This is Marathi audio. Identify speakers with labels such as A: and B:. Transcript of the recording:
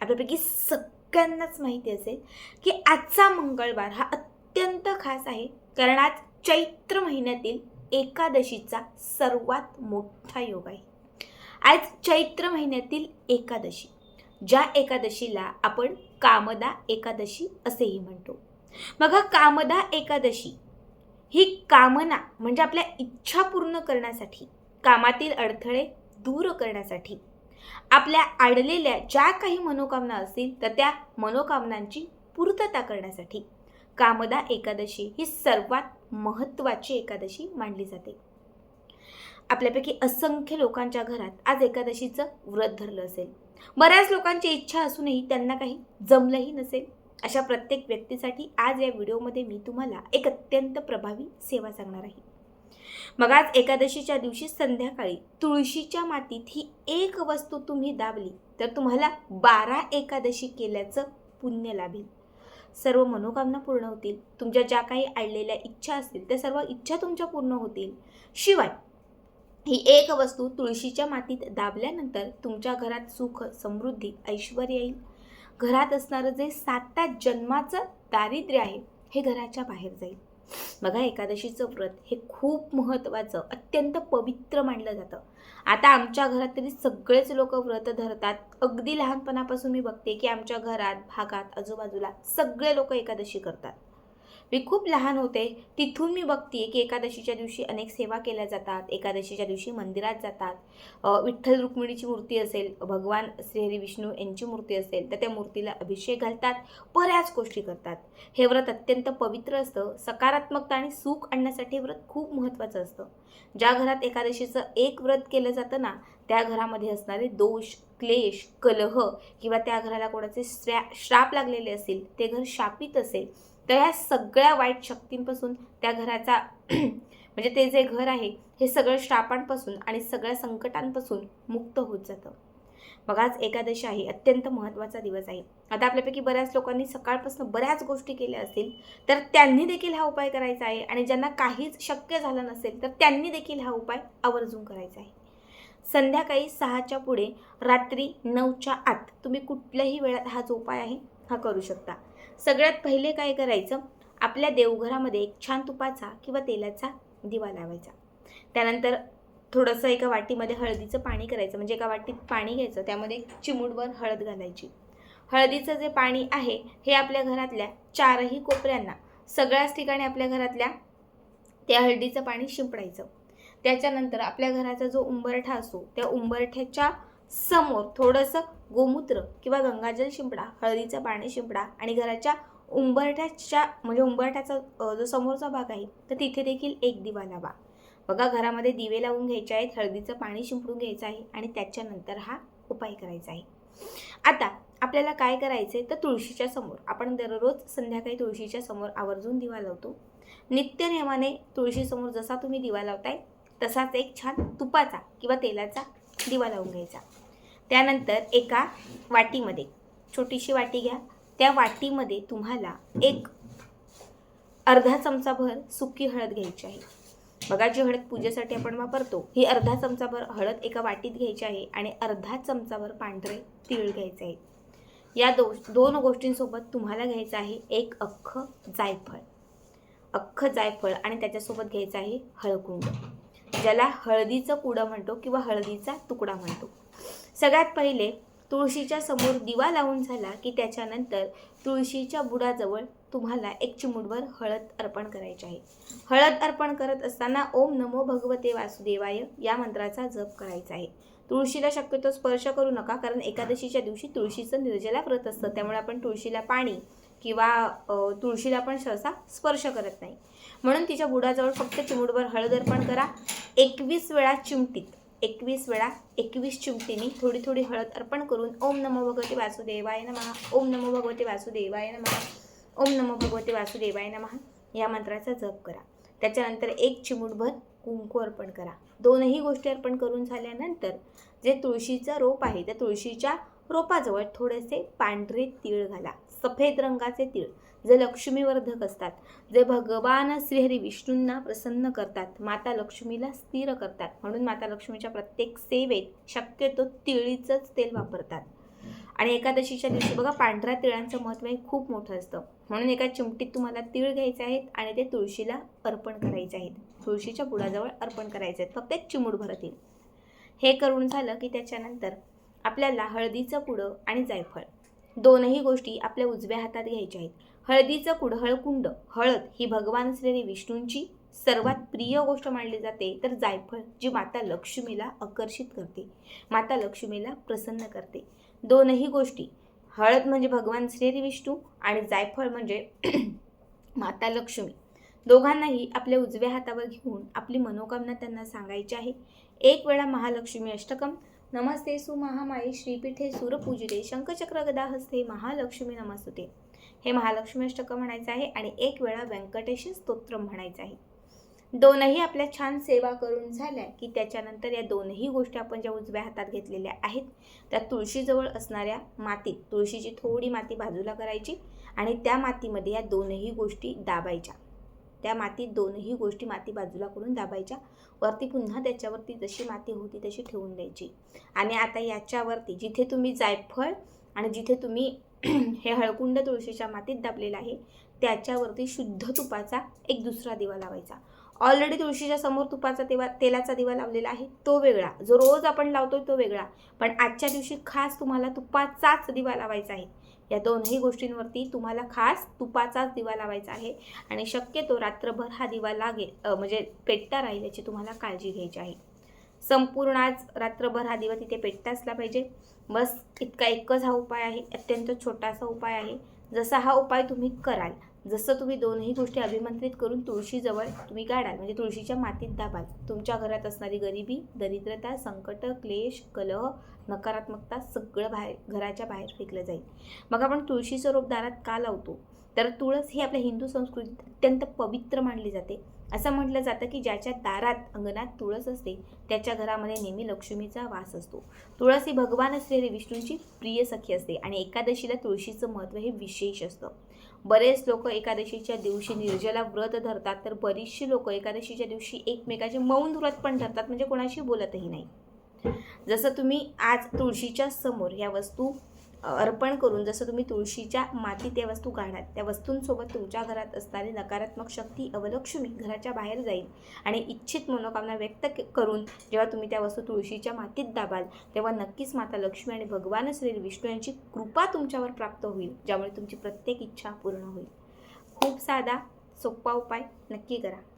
A: आपल्यापैकी सगळ्यांनाच माहिती असेल की आजचा मंगळवार हा अत्यंत खास आहे. कारण आज चैत्र महिन्यातील एकादशीचा सर्वात मोठा योग आहे. आज चैत्र महिन्यातील एकादशी. ज्या एकादशीला आपण कामदा एकादशी असेही म्हणतो. मग हा कामदा एकादशी ही कामना म्हणजे आपल्या इच्छा पूर्ण करण्यासाठी कामातील अडथळे दूर करण्यासाठी आपल्या आडलेल्या ज्या काही मनोकामना असतील तर त्या मनोकामनांची पूर्तता करण्यासाठी. कामदा एकादशी ही सर्वात महत्त्वाची एकादशी मानली जाते. आपल्यापैकी असंख्य लोकांच्या घरात आज एकादशीचं व्रत धरलं असेल. बऱ्याच लोकांची इच्छा असूनही त्यांना काही जमलंही नसेल. अशा प्रत्येक व्यक्तीसाठी आज या व्हिडिओमध्ये मी तुम्हाला एक अत्यंत प्रभावी सेवा सांगणार आहे. मग आज एकादशीच्या दिवशी संध्याकाळी तुळशीच्या मातीत ही एक वस्तू तुम्ही दाबली तर तुम्हाला बारा एकादशी केल्याचं पुण्य लाभेल. सर्व मनोकामना पूर्ण होतील. तुमच्या ज्या काही अडलेल्या इच्छा असतील त्या सर्व इच्छा तुमच्या पूर्ण होतील. शिवाय ही एक वस्तू तुळशीच्या मातीत दाबल्यानंतर तुमच्या घरात सुख समृद्धी ऐश्वर येईल. घरात असणारं जे सात जन्माचं दारिद्र्य आहे हे घराच्या बाहेर जाईल. बघा एकादशीचं व्रत हे खूप महत्त्वाचं अत्यंत पवित्र मानलं जातं. आता आमच्या घरात तरी सगळेच लोक व्रत धरतात. अगदी लहानपणापासून मी बघते की आमच्या घरात भागात आजूबाजूला सगळे लोक एकादशी करतात. मी खूप लहान होते तिथून मी बघते की एकादशीच्या दिवशी अनेक सेवा केल्या जातात. एकादशीच्या दिवशी मंदिरात जातात. विठ्ठल रुक्मिणीची मूर्ती असेल भगवान श्रीहरी विष्णू यांची मूर्ती असेल तर त्या मूर्तीला अभिषेक घालतात बऱ्याच गोष्टी करतात. हे व्रत अत्यंत पवित्र असतं. सकारात्मकता आणि सुख आणण्यासाठी व्रत खूप महत्त्वाचं असतं. ज्या घरात एकादशीचं एक व्रत केलं जातं ना त्या घरामध्ये असणारे दोष क्लेश कलह किंवा त्या घराला कोणाचे श्रा श्राप लागलेले असतील ते घर शापित असेल तर ह्या सगळ्या वाईट शक्तींपासून त्या घराचा म्हणजे ते जे घर आहे हे सगळं श्रापांपासून आणि सगळ्या संकटांपासून मुक्त होत जातं. मग आज एकादशी आहे अत्यंत महत्त्वाचा दिवस आहे. आता आपल्यापैकी बऱ्याच लोकांनी सकाळपासून बऱ्याच गोष्टी केल्या असतील तर त्यांनी देखील हा उपाय करायचा आहे आणि ज्यांना काहीच शक्य झालं नसेल तर त्यांनी देखील हा उपाय आवर्जून करायचा आहे. संध्याकाळी सहाच्या पुढे रात्री नऊच्या आत तुम्ही कुठल्याही वेळात हा जो उपाय आहे हा करू शकता. सगळ्यात पहिले काय करायचं? आपल्या देवघरामध्ये एक छान तुपाचा किंवा तेलाचा दिवा लावायचा. त्यानंतर थोडंसं एका वाटीमध्ये हळदीचं पाणी करायचं. म्हणजे एका वाटीत पाणी घ्यायचं. त्यामध्ये चिमूटभर हळद घालायची. हळदीचं जे पाणी आहे हे आपल्या घरातल्या चारही कोपऱ्यांना सगळ्याच ठिकाणी आपल्या घरातल्या त्या हळदीचं पाणी शिंपडायचं. त्याच्यानंतर आपल्या घराचा जो उंबरठा असो त्या उंबरठ्याच्या समोर थोडंसं गोमूत्र किंवा गंगाजल शिंपडा हळदीचं पाणी शिंपडा आणि घराच्या उंबरठ्याच्या म्हणजे उंबरठ्याचा जो समोरचा भाग आहे तर तिथे देखील एक दिवा लावा. बघा घरामध्ये दिवे लावून घ्यायचे आहेत हळदीचं पाणी शिंपडून घ्यायचं आहे आणि त्याच्यानंतर हा उपाय करायचा आहे. आता आपल्याला काय करायचं आहे तर तुळशीच्या समोर. आपण दररोज संध्याकाळी तुळशीच्या समोर आवर्जून दिवा लावतो. नित्यनेमाने तुळशीसमोर जसा तुम्ही दिवा लावताय तसाच एक छान तुपाचा किंवा तेलाचा दिवा लावून घ्यायचा. त्यानंतर एका वाटीमध्ये छोटीशी वाटी घ्या. त्या वाटीमध्ये तुम्हाला एक अर्धा चमचाभर सुकी हळद घ्यायची आहे. बघा जी हळद पूजेसाठी आपण वापरतो ही अर्धा चमचाभर हळद एका वाटीत घ्यायची आहे आणि अर्धा चमचाभर पांढरे तीळ घ्यायचे आहे. या दो दोन गोष्टींसोबत तुम्हाला घ्यायचं आहे एक अख्खं जायफळ. अख्खं जायफळ आणि त्याच्यासोबत घ्यायचं आहे हळकुंड. ज्याला हळदीचं कुडं म्हणतो किंवा हळदीचा तुकडा म्हणतो. सगळ्यात पहिले तुळशीच्या समोर दिवा लावून झाला की त्याच्यानंतर तुळशीच्या बुडाजवळ तुम्हाला एक चिमूटभर हळद अर्पण करायची आहे. हळद अर्पण करत असताना ओम नमो भगवते वासुदेवाय या मंत्राचा जप करायचा आहे. तुळशीला शक्यतो स्पर्श करू नका कारण एकादशीच्या दिवशी तुळशीचं निर्जला व्रत असतं. त्यामुळे आपण तुळशीला पाणी किंवा तुळशीला पण सहसा स्पर्श करत नाही. म्हणून तिच्या बुडाजवळ फक्त चिमूटभर हळद अर्पण करा. एकवीस वेळा चिमटीत एकवीस वेळा एकवीस चिमटीने थोडी थोडी हळद अर्पण करून ओम नमो भगवते वासुदेवाय नमहा ओम नमो भगवते वासुदेवाय नमहा ओम नमो भगवते वासुदेवाय नमहा या मंत्राचा जप करा. त्याच्यानंतर एक चिमूटभर कुंकू अर्पण करा. दोनही गोष्टी अर्पण करून झाल्यानंतर जे तुळशीचं रोप आहे त्या तुळशीच्या रोपाजवळ थोडेसे पांढरे तीळ घाला. सफेद रंगाचे तीळ जे लक्ष्मीवर्धक असतात जे भगवान श्रीहरी विष्णूंना प्रसन्न करतात. माता लक्ष्मीला स्थिर करतात. म्हणून माता लक्ष्मीच्या प्रत्येक सेवेत शक्यतो तिळीचंच तेल वापरतात. आणि एकादशीच्या दिवशी बघा पांढऱ्या तिळांचं महत्त्व हे खूप मोठं असतं. म्हणून एका चिमटीत तुम्हाला तीळ घ्यायचे आहेत आणि ते तुळशीला अर्पण करायचे आहेत. तुळशीच्या बुडाजवळ अर्पण करायचे आहेत. फक्त एक चिमूट भरतील. हे करून झालं की त्याच्यानंतर आपल्याला हळदीचं पुडं आणि जायफळ. दोनही गोष्टी आपल्या उजव्या हातात घ्यायच्या आहेत. हळदीचं कुड हळकुंड हळद ही भगवान असलेली विष्णूंची सर्वात प्रिय गोष्ट मानली जाते. तर जायफळ जी माता लक्ष्मीला आकर्षित करते. माता लक्ष्मीला प्रसन्न करते. दोनही गोष्टी हळद म्हणजे भगवान श्री विष्णू आणि जायफळ म्हणजे माता लक्ष्मी. दोघांनाही आपल्या उजव्या हातावर घेऊन आपली मनोकामना त्यांना सांगायची आहे. एक वेळा महालक्ष्मी अष्टकम नमस्ते सु महामाई श्रीपीठे सुरपूजिते शंखचक्र गदा हस्ते महालक्ष्मी नमस्तुते. हे महालक्ष्मी अष्टक म्हणायचं आहे आणि एक वेळा व्यंकटेश स्तोत्र म्हणायचं आहे. दोनही आपल्या छान सेवा करून झाल्या की त्याच्यानंतर या दोनही गोष्टी आपण ज्या उजव्या हातात घेतलेल्या आहेत त्या तुळशीजवळ असणाऱ्या मातीत तुळशीची थोडी माती बाजूला करायची आणि त्या मातीमध्ये या दोनही गोष्टी दाबायच्या. त्या मातीत दोनही गोष्टी माती बाजूला करून दाबायच्या. वरती पुन्हा त्याच्यावरती जशी माती होती तशी ठेवून द्यायची. आणि आता याच्यावरती जिथे तुम्ही जायफळ आणि जिथे तुम्ही हे हळकुंड तुळशीच्या मातीत दाबलेलं आहे त्याच्यावरती शुद्ध तुपाचा एक दुसरा दिवा लावायचा. ऑलरेडी तुळशीच्या समोर तुपाचा तेवा तेलाचा दिवा लावलेला आहे तो वेगळा. जो रोज आपण लावतोय तो वेगळा. पण आजच्या दिवशी खास तुम्हाला तुपाचाच दिवा लावायचा आहे. या दोनही गोष्टींवरती तुम्हाला खास तुपाचाच दिवा लावायचा आहे. आणि शक्यतो रात्रभर हा दिवा लागेल म्हणजे पेटता राहील याची तुम्हाला काळजी घ्यायची आहे. संपूर्ण आज रात्रभर हा दिवा तिथे पेटता असला पाहिजे. बस इतका एकच हा उपाय आहे अत्यंत छोटासा उपाय आहे. जसा हा उपाय तुम्ही कराल जसं तुम्ही दोनही गोष्टी अभिमंत्रित करून तुळशीजवळ तुम्ही गाडाल म्हणजे तुळशीच्या मातीत दाबाल. तुमच्या घरात असणारी गरिबी दरिद्रता संकट क्लेश कलह नकारात्मकता सगळं बाहेर घराच्या बाहेर फेकलं जाईल. मग आपण तुळशीचं रोप दारात का लावतो? तर तुळस ही आपल्या हिंदू संस्कृतीत अत्यंत पवित्र मानली जाते. असं म्हटलं जातं की ज्याच्या दारात अंगणात तुळस असते त्याच्या घरामध्ये नेहमी लक्ष्मीचा वास असतो. तुळस ही भगवान असलेली विष्णूंची प्रिय सखी असते आणि एकादशीला तुळशीचं महत्त्व हे विशेष असतं. बरेच लोक एकादशीच्या दिवशी निर्जला व्रत धरतात तर बरीचशी लोक एकादशीच्या दिवशी एकमेकाचे मौन व्रत पण धरतात म्हणजे कोणाशी बोलतही नाही. जसं तुम्ही आज तुळशीच्या समोर या वस्तू अर्पण करून जसं तुम्ही तुळशीच्या मातीत त्या वस्तू काढात त्या वस्तूंसोबत तुमच्या घरात असणारी नकारात्मक शक्ती अवलक्ष्मी घराच्या बाहेर जाईल. आणि इच्छित मनोकामना व्यक्त करून जेव्हा तुम्ही त्या वस्तू तुळशीच्या मातीत दाबाल तेव्हा नक्कीच माता लक्ष्मी आणि भगवान श्री विष्णू यांची कृपा तुमच्यावर प्राप्त होईल ज्यामुळे तुमची प्रत्येक इच्छा पूर्ण होईल. खूप साधा सोपा उपाय नक्की करा.